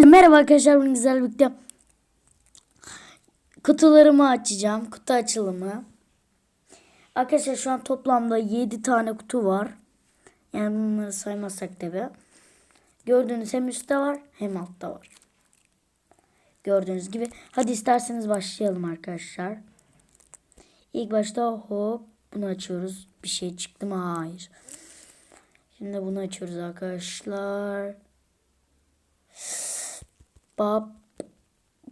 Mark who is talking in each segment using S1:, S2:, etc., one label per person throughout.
S1: Hepinize merhaba arkadaşlar. Bugün güzel birlikte kutularımı açacağım. Kutu açılımı. Arkadaşlar şu an toplamda 7 tane kutu var. Yani bunları saymazsak tabi. Gördüğünüz hem üstte var hem altta var. Gördüğünüz gibi. Hadi isterseniz başlayalım arkadaşlar. İlk başta hop bunu açıyoruz. Bir şey çıktı mı? Hayır. Şimdi bunu açıyoruz arkadaşlar. Bab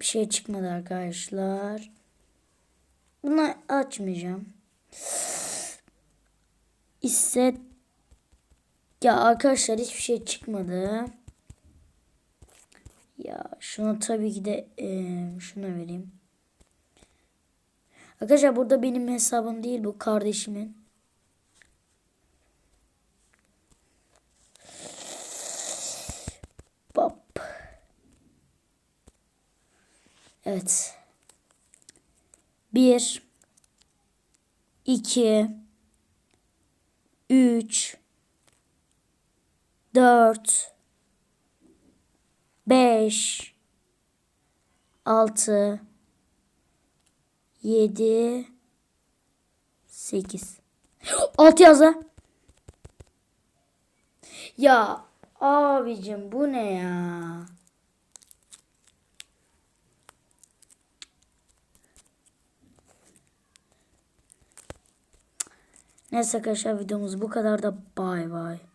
S1: bir şey çıkmadı arkadaşlar. Bunu açmayacağım. İsset ya arkadaşlar hiçbir şey çıkmadı. Ya şuna tabii ki de eee, şuna vereyim. Arkadaşlar burada benim hesabım değil bu kardeşimin. Evet. Bir. iki, Üç. Dört. Beş. Altı. Yedi. Sekiz. Altı yazı. Ya abicim bu ne ya? Neyse arkadaşlar videomuz bu kadar da bay bay.